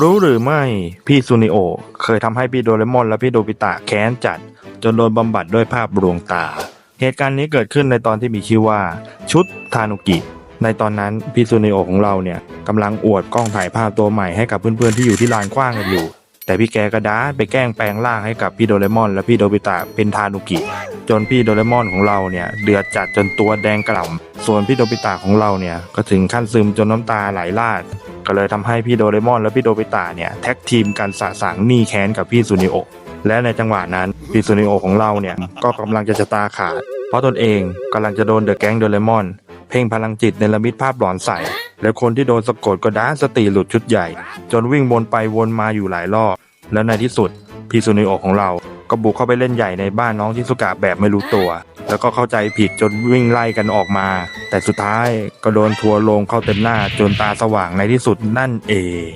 รู้หรือไม่พี่ซูนิโอ เคยทำให้พี่โดเรมอนและพี่โดบิตะแค้นจัด จนโดนบำบัดด้วยภาพลวงตา เหตุการณ์นี้เกิดขึ้นในตอนที่มีชื่อว่า ชุดทานุกิ ในตอนนั้นพี่ซูนิโอของเราเนี่ยกำลังอวดกล้องถ่ายภาพตัวใหม่ให้กับเพื่อนๆที่อยู่ที่ลานกว้างกันอยู่ แต่พี่แกก็ด้าไปแกล้งแปลงร่างให้กับพี่โดเรมอน และพี่โดบิตะเป็นทานุกิ จนพี่โดเรมอนของเราเนี่ยเดือดจัดจนตัวแดงกล่ำส่วนพี่โดบิตะของเราเนี่ยก็ถึงขั้นซึมจนน้ำตาไหลลาด ก็เลยทำให้พี่โดเรมอนและพี่โดบิตะเนี่ยแท็กทีมกันสะสางหนี้แค้นกับพี่ซูนิโอและในจังหวะนั้นพี่ซูนิโอของเราเนี่ยก็กำลังจะชะตาขาด เพราะตนเองกำลังจะโดนเดอะแก๊งโดเรมอน เพ่งพลังจิตในละมิดภาพหลอนใส่ แล้วคนที่โดนสะกดก็ด้าสติหลุดชุดใหญ่ จนวิ่งวนไปวนมาอยู่หลายรอบ แล้วในที่สุดพี่ซูนิโอของเราก็บุกเข้าไปเล่นใหญ่ในบ้านน้องชิสุกะแบบไม่รู้ตัว แล้วก็เข้าใจผิดจนวิ่งไล่กันออกมา แต่สุดท้ายก็โดนทัวร์ลงเข้าเต็มหน้าจนตาสว่างในที่สุดนั่นเอง